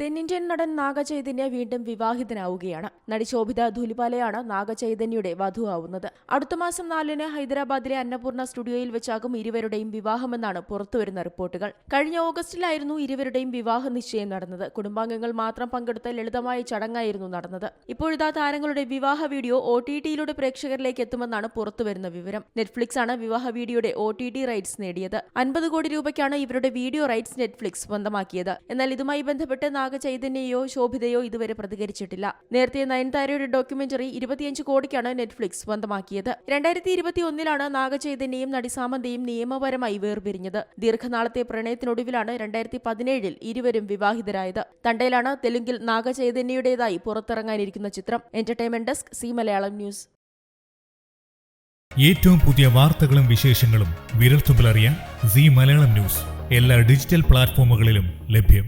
തെന്നിന്ത്യൻ നടൻ നാഗചൈതന്യ വീണ്ടും വിവാഹിതനാവുകയാണ്. നടി ശോഭിത ധുലിപാലയാണ് നാഗചൈതന്യയുടെ വധുവാവുന്നത്. അടുത്ത മാസം നാലിന് ഹൈദരാബാദിലെ അന്നപൂർണ സ്റ്റുഡിയോയിൽ വെച്ചാകും ഇരുവരുടെയും വിവാഹമെന്നാണ് പുറത്തുവരുന്ന റിപ്പോർട്ടുകൾ. കഴിഞ്ഞ ഓഗസ്റ്റിലായിരുന്നു ഇരുവരുടെയും വിവാഹ നിശ്ചയം നടന്നത്. കുടുംബാംഗങ്ങൾ മാത്രം പങ്കെടുത്ത ലളിതമായ ചടങ്ങായിരുന്നു നടന്നത്. ഇപ്പോഴിതാ താരങ്ങളുടെ വിവാഹ വീഡിയോ ഒ ടി ടിയിലൂടെ പ്രേക്ഷകരിലേക്ക് എത്തുമെന്നാണ് പുറത്തുവരുന്ന വിവരം. നെറ്റ്ഫ്ലിക്സ് ആണ് വിവാഹ വീഡിയോയുടെ ഒ ടി ടി റൈറ്റ്സ് നേടിയത്. അൻപത് കോടി രൂപയ്ക്കാണ് ഇവരുടെ വീഡിയോ റൈറ്റ്സ് നെറ്റ്ഫ്ലിക്സ് സ്വന്തമാക്കിയത്. എന്നാൽ ഇതുമായി ബന്ധപ്പെട്ട് നാഗചൈതന്യയോ ശോഭിതയോ ഇതുവരെ പ്രതികരിച്ചിട്ടില്ല. നേരത്തെ നയൻതാരയുടെ ഡോക്യുമെന്ററി ഇരുപത്തിയഞ്ച് കോടിക്കാണ് നെറ്റ്ഫ്ലിക്സ് സ്വന്തമാക്കിയത്. രണ്ടായിരത്തി ഇരുപത്തി ഒന്നിലാണ് നാഗചൈതന്യയും നടി നടിസാമന്തയും നിയമപരമായി വേർപിരിഞ്ഞത്. ദീർഘനാളത്തെ പ്രണയത്തിനൊടുവിലാണ് രണ്ടായിരത്തി പതിനേഴിൽ ഇരുവരും വിവാഹിതരായത്. തണ്ടയിലാണ് തെലുങ്കിൽ നാഗചൈതന്യയുടേതായി പുറത്തിറങ്ങാനിരിക്കുന്ന ചിത്രം. Entertainment desk Zee Malayalam news. ഏറ്റവും പുതിയ വാർത്തകളും വിശേഷങ്ങളും വിരൽത്തുമ്പിലറിയാൻ സി മലയാളം ന്യൂസ്. എല്ലാ ഡിജിറ്റൽ പ്ലാറ്റ്ഫോമുകളിലും ലഭ്യം.